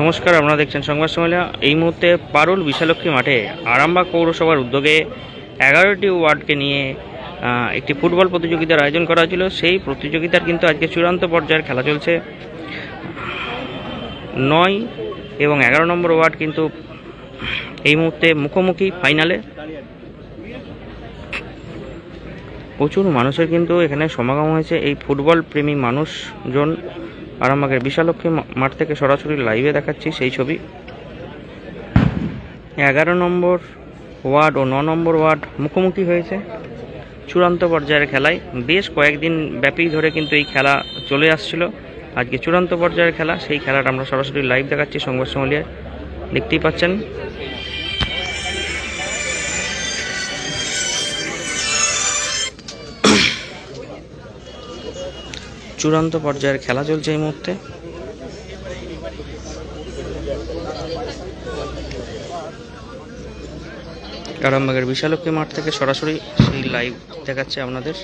নমস্কার, আপনারা দেখছেন সংবাদ সম্মেলন। এই মুহূর্তে পারুল বিশালক্ষী মাঠে আরামবাগ পৌরসভার উদ্যোগে এগারোটি ওয়ার্ডকে নিয়ে একটি ফুটবল প্রতিযোগিতার আয়োজন করা হয়েছিল। সেই প্রতিযোগিতার কিন্তু আজকে চূড়ান্ত পর্যায়ের খেলা চলছে। নয় এবং এগারো নম্বর ওয়ার্ড কিন্তু এই মুহূর্তে মুখোমুখি ফাইনালে। প্রচুর মানুষের কিন্তু এখানে সমাগম হয়েছে। এই ফুটবল প্রেমী মানুষজন আরামবাগের বিশালক্ষী মা- মাঠ থেকে সরাসরি লাইভে দেখাচ্ছি সেই ছবি। এগারো নম্বর ওয়ার্ড ও ন নম্বর ওয়ার্ড মুখোমুখি হয়েছে। চূড়ান্ত পর্যায়ের খেলায় বেশ কয়েকদিন ব্যাপী ধরে কিন্তু এই খেলা চলে আসছিল। আজকে চূড়ান্ত পর্যায়ের খেলা, সেই খেলাটা আমরা সরাসরি লাইভ দেখাচ্ছি সংবাদ সমলিয়ায় দেখতেই পাচ্ছেন চূড়ান্ত পর্যায়ের খেলা চলছে এই মুহূর্তে। আরামবাগের বিশালক্ষী মাঠ থেকে সরাসরি সেই লাইভ দেখাচ্ছে আপনাদের।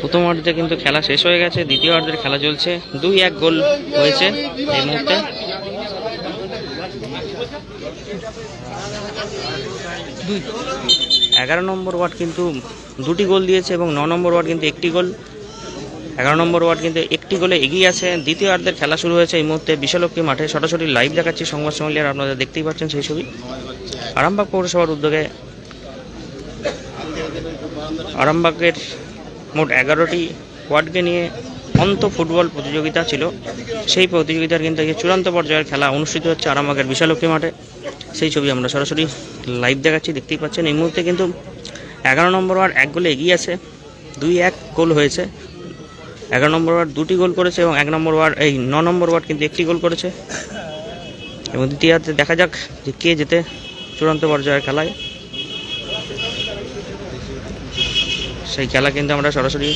প্রথম অর্ধে কিন্তু খেলা শেষ হয়ে গেছে, দ্বিতীয় অর্ধের খেলা চলছে। দুই এক গোল হয়েছে এই মুহূর্তে। এগারো নম্বর ওয়ার্ড কিন্তু দুটি গোল দিয়েছে এবং ন নম্বর ওয়ার্ড কিন্তু একটি গোল। এগারো নম্বর ওয়ার্ড কিন্তু একটি গোলে এগিয়ে আছে। দ্বিতীয় অর্ধের খেলা শুরু হয়েছে এই মুহূর্তে বিশালক্ষী মাঠে। সরাসরি লাইভ দেখাচ্ছি সংবাদ সম্মেলন আপনারা দেখতেই পাচ্ছেন সেই ছবি। আরামবাগ পৌরসভার উদ্যোগে আরামবাগের মোট এগারোটি ওয়ার্ডকে নিয়ে অন্ত ফুটবল প্রতিযোগিতা ছিল। সেই প্রতিযোগিতার কিন্তু আজকে চূড়ান্ত পর্যায়ের খেলা অনুষ্ঠিত হচ্ছে আরামবাগের বিশালক্ষী মাঠে। সেই ছবি আমরা সরাসরি লাইভ দেখাচ্ছি, দেখতেই পাচ্ছেন। এই মুহূর্তে কিন্তু এগারো নম্বর ওয়ার্ড এক গোলে এগিয়ে আছে। দুই এক গোল হয়েছে। এগারো নম্বর ওয়ার্ড দুটি গোল করেছে এবং এক নম্বর ওয়ার্ড, এই ন নম্বর ওয়ার্ড কিন্তু একটি গোল করেছে। এবং দ্বিতীয়ার্ধে দেখা যাক যে কে যেতে চূড়ান্ত পর্যায়ের খেলায়। সেই খেলা কিন্তু আমরা সরাসরি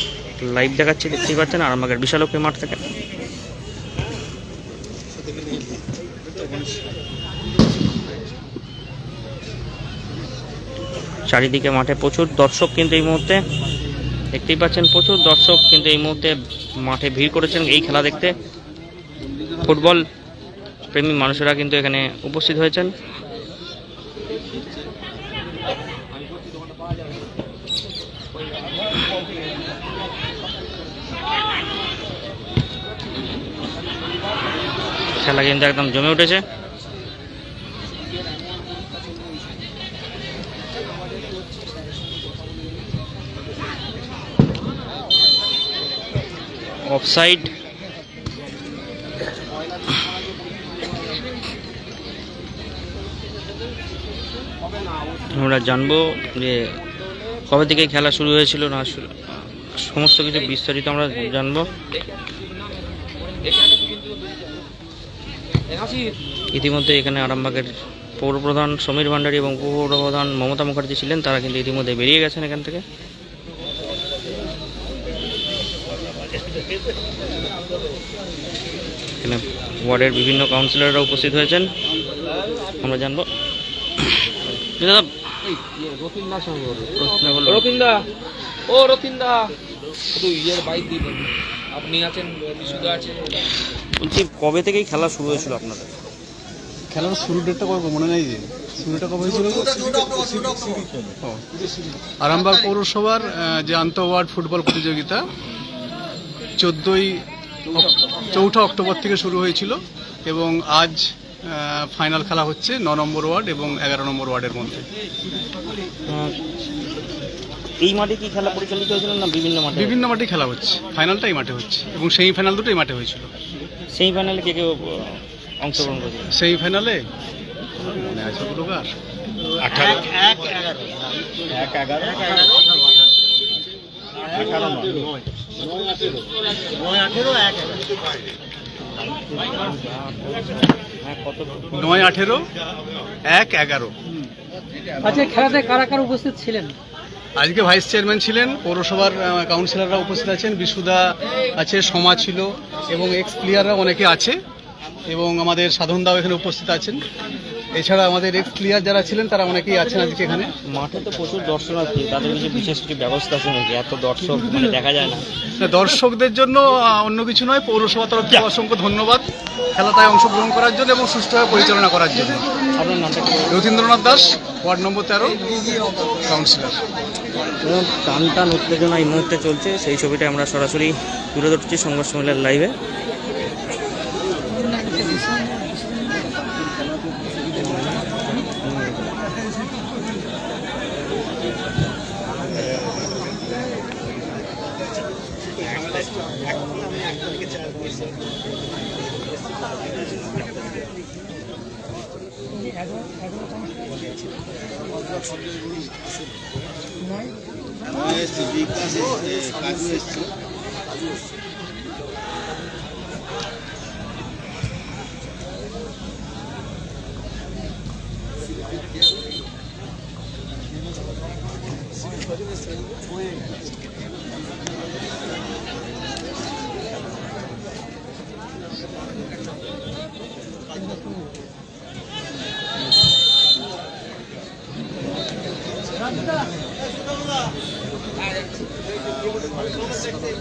লাইভ দেখাচ্ছি, দেখতেই পাচ্ছেন আরামবাগের বিশালক্ষী মাঠ থেকে। চারিদিকে মাঠে প্রচুর দর্শক কিন্তু এই মুহূর্তে, দেখতেই পাচ্ছেন প্রচুর দর্শক কিন্তু এই মুহূর্তে মাঠে ভিড় করেছেন এই খেলা দেখতে। ফুটবল প্রেমী মানুষেরা কিন্তু এখানে উপস্থিত হয়েছেন। খেলা কিন্তু একদম জমে উঠেছে। অফসাইড আমরা জানব যে কবে থেকে খেলা শুরু হয়েছিল না সমস্ত কিছু বিস্তারিত আমরা জানব। ইতিমধ্যে এখানে আরামবাগের পৌরপ্রধান সমীর ভান্ডারী এবং উপপৌরপ্রধান মমতা মুখার্জি ছিলেন, তারা কিন্তু ইতিমধ্যে বেরিয়ে গেছেন এখান থেকে। এখানে ওয়ার্ডের বিভিন্ন কাউন্সিলররা উপস্থিত হয়েছেন। আমরা জানব। প্রশ্ন ও রতিনদা বাইক দিবেন আপনি আছেন? বিশুদা আছে? বলছি কবে থেকেই খেলা শুরু হয়েছিল আপনাদের? খেলার শুরু ডেটটা কবে মনে নাই যে। শুরুটা কবে হয়েছিল? আরামবাগ পৌরসভার যে আন্তঃ ওয়ার্ড ফুটবল প্রতিযোগিতা চোদ্দোই চৌঠা অক্টোবর থেকে শুরু হয়েছিল এবং আজ ফাইনাল খেলা হচ্ছে ন নম্বর ওয়ার্ড এবং এগারো নম্বর ওয়ার্ডের মধ্যে। এই মাঠে কি খেলা পরিচালিত হয়েছিল না বিভিন্ন মাঠে বিভিন্ন মাঠে খেলা হচ্ছে। ফাইনালটা এই মাঠে হচ্ছে। এবং সেমি ফাইনাল দুটো এই মাঠে হয়েছিল। সেই প্যানেলে কে কেউ অংশগ্রহণ করেছিল? সেমি ফাইনালে মনে আছে ওগুলো কার? হ্যাঁ কত নয়। আঠেরো এক এগারো। আজকে খেলাতে কারা কারা উপস্থিত ছিলেন? আজকে ভাইস চেয়ারম্যান ছিলেন, পৌরসভার কাউন্সিলাররা উপস্থিত আছেন, বিশুদা আছে, সমা ছিল, এবং এক্স প্লেয়াররা অনেকে আছে, এবং আমাদের সাধনদাও এখানে উপস্থিত আছেন। এছাড়া আমাদের এক্স প্লেয়ার যারা ছিলেন তারা অনেকেই আছেন আজকে এখানে। মাঠে তো প্রচুর দর্শনার্থী তাদের কিছু বিশেষ কিছু ব্যবস্থা আছে নাকি? এত দর্শক মানে দেখা যায় না। দর্শকদের জন্য অন্য কিছু নয় পৌরসভা তরফ থেকে অসংখ্য ধন্যবাদ। খেলাটায় অংশগ্রহণ করার জন্য এবং সুষ্ঠুভাবে পরিচালনা করার জন্য। আপনার নামটা কি? রথীন্দ্রনাথ দাস ওয়ার্ড নম্বর তেরো কাউন্সিলর। এবং টান টান উত্তেজনা এই মুহূর্তে চলছে সেই ছবিটা আমরা সরাসরি তুলে ধরছি সংঘর্ষ মেলার লাইভে। এখনো সমস্যা নয়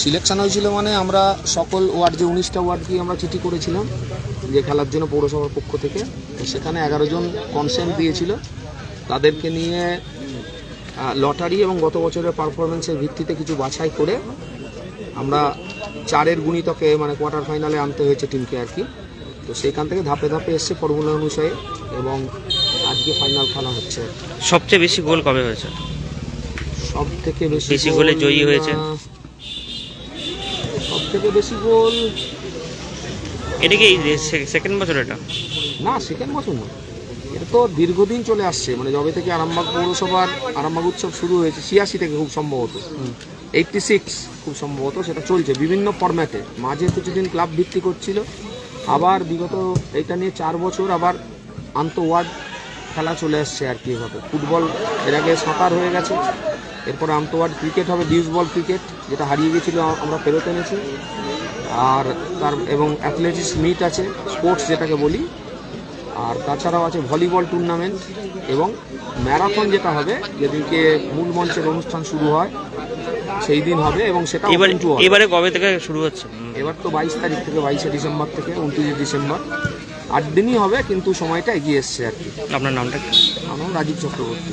সিলেকশন হয়েছিল মানে আমরা সকল ওয়ার্ড যে উনিশটা ওয়ার্ড ওয়ার্ডকেই আমরা চিঠি করেছিলাম যে খেলার জন্য পৌরসভার পক্ষ থেকে তো সেখানে এগারো জন কনসেন্ট দিয়েছিল। তাদেরকে নিয়ে লটারি এবং গত বছরের পারফরমেন্সের ভিত্তিতে কিছু বাছাই করে আমরা চারের গুণিতকে মানে কোয়ার্টার ফাইনালে আনতে হয়েছে টিমকে আর কি। তো সেইখান থেকে ধাপে ধাপে এসছে ফর্মুলা অনুসারে এবং আজকে ফাইনাল খেলা হচ্ছে। সবচেয়ে বেশি গোল কবে হয়েছে? সব থেকে বেশি গোলে জয়ী হয়েছে? থেকে বেশি গোল। এটা কি সেকেন্ড বছর এটা? না সেকেন্ড বছর না। এটা তো দীর্ঘদিন চলে আসছে মানে যবে থেকে আরামবাগ পৌরসভার আরামবাগ উৎসব শুরু হয়েছে ছিয়াশি থেকে খুব সম্ভবত। এইটটি সিক্স খুব সম্ভবত সেটা চলছে বিভিন্ন ফরম্যাটে মাঝে কিছুদিন ক্লাব ভিত্তি হচ্ছিল আবার বিগত এটা নিয়ে চার বছর আবার আন্ত ওয়ার্ড খেলা চলে আসছে আর কি এভাবে। ফুটবল এর আগে সাঁতার হয়ে গেছে। এরপরে আন্তওয়ার্ড ক্রিকেট হবে ডিউস বল ক্রিকেট যেটা হারিয়ে গেছিল আমরা ফেরত এনেছি। আর তার এবং অ্যাথলেটিক্স মিট আছে স্পোর্টস যেটাকে বলি। আর তাছাড়াও আছে ভলিবল টুর্নামেন্ট এবং ম্যারাথন যেটা হবে যেদিনকে মূল মঞ্চের অনুষ্ঠান শুরু হয় সেই দিন হবে এবং সেটা এবারে কবে থেকে শুরু হচ্ছে? এবার তো বাইশ তারিখ থেকে বাইশে ডিসেম্বর থেকে উনত্রিশে ডিসেম্বর। আট দিনই হবে কিন্তু সময়টা এগিয়ে এসছে আর কি। আপনার নামটা কি? আমার নাম রাজীব চক্রবর্তী।